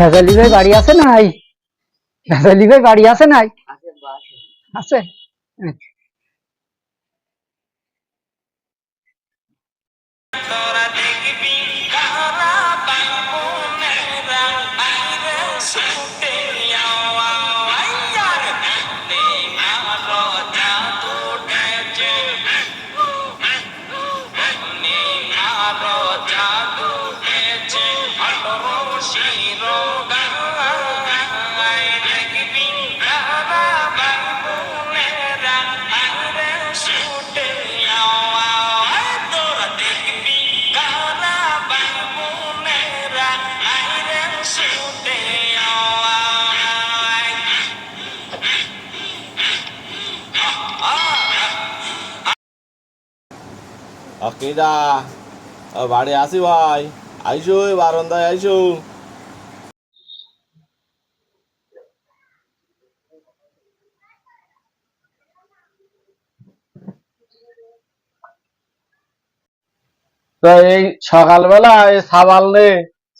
ভেজালি ভাই বাড়ি আছে নাই? ভেজালি ভাই বাড়ি আছে নাই? আছে আচ্ছা। অকিদা বাড়ি আসি ভাই। আইসো এই বারান্দায় আইসো। তো এই সকালবেলা এই সাবাল নে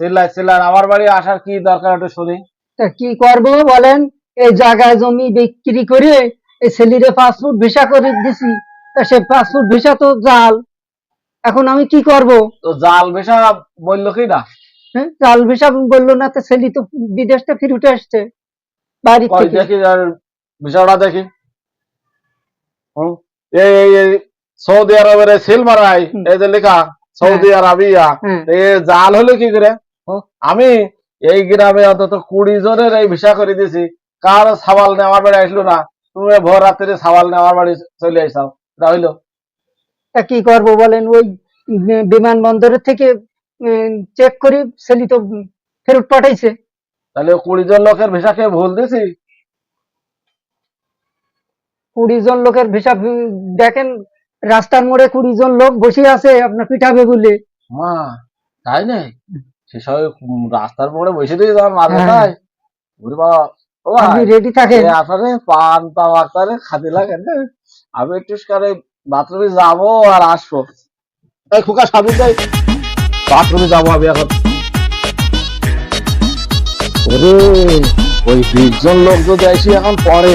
চিল্লাই চিল্লাই আমার বাড়ি আসার কি দরকার একটু শুনি। তা কি করব বলেন? এই জায়গায় জমি বিক্রি করে এই ছেলেরে পাসপোর্ট ভিসা করে দিছি। তা সে পাসপোর্ট ভিসা তো জাল। এখন আমি কি করব? তো জাল বেশা বলল কি না? হ্যাঁ জাল ভিসা বলল না তো ছেলে তো বিদেশটা ফিরে উঠে আসছে। বাড়ি থেকে। দেখি আর বিষয়টা দেখি। এই এই এই সৌদি আরবের এই সিল মারাই এই যে লেখা সৌদি আরবিয়া হ্যাঁ। এ জাল হলো কি করে? আমি এই গ্রামে অন্তত কুড়ি জনের এই ভিসা করে দিয়েছি। কার সাবাল আমার বাড়ি আসলো না। তুমি ভোর রাত্রে সাবাল আমার বাড়ি চলে আইসাও। এটা হইল। তা কি করব বলেন? ওই বিমানবন্দরের থেকে চেক করি সেলি তো ফেরত পাঠাইছে। তাহলে কুড়ি জন লোকের ভিসা খেয়ে ভুল দিছি? কুড়ি জন লোকের ভিসা দেখেন রাস্তার মোড়ে কুড়ি জন লোক বসে আছে আপনার পিঠাবে বলে মা তাই নাই সে সবাই রাস্তার মোড়ে বসে দিয়ে যাওয়ার মাঝে হ্যাঁ। তাই ওরে বাবা ও আপনি রেডি থাকেন? এ আসলে পান তামাক তারে খাতে লাগে না। আমি একটু করে বাথরুমে যাব আর আসব। এই খোকা, সামনে যাই। বাথরুমে যাব আমি এখন। ওরে, ওই বিশ জন লোক যদি আসি এখন পরে,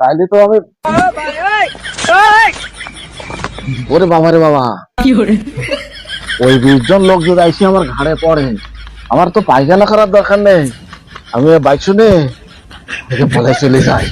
তাইলে তো আমি ওরে বাবা রে বাবা। ওই বিশ জন লোক যদি আইসি আমার ঘাড়ে পড়ে, আমার তো পায়খানা করার দরকার নেই। আমি বাইক শুনে পলে চলে যাই।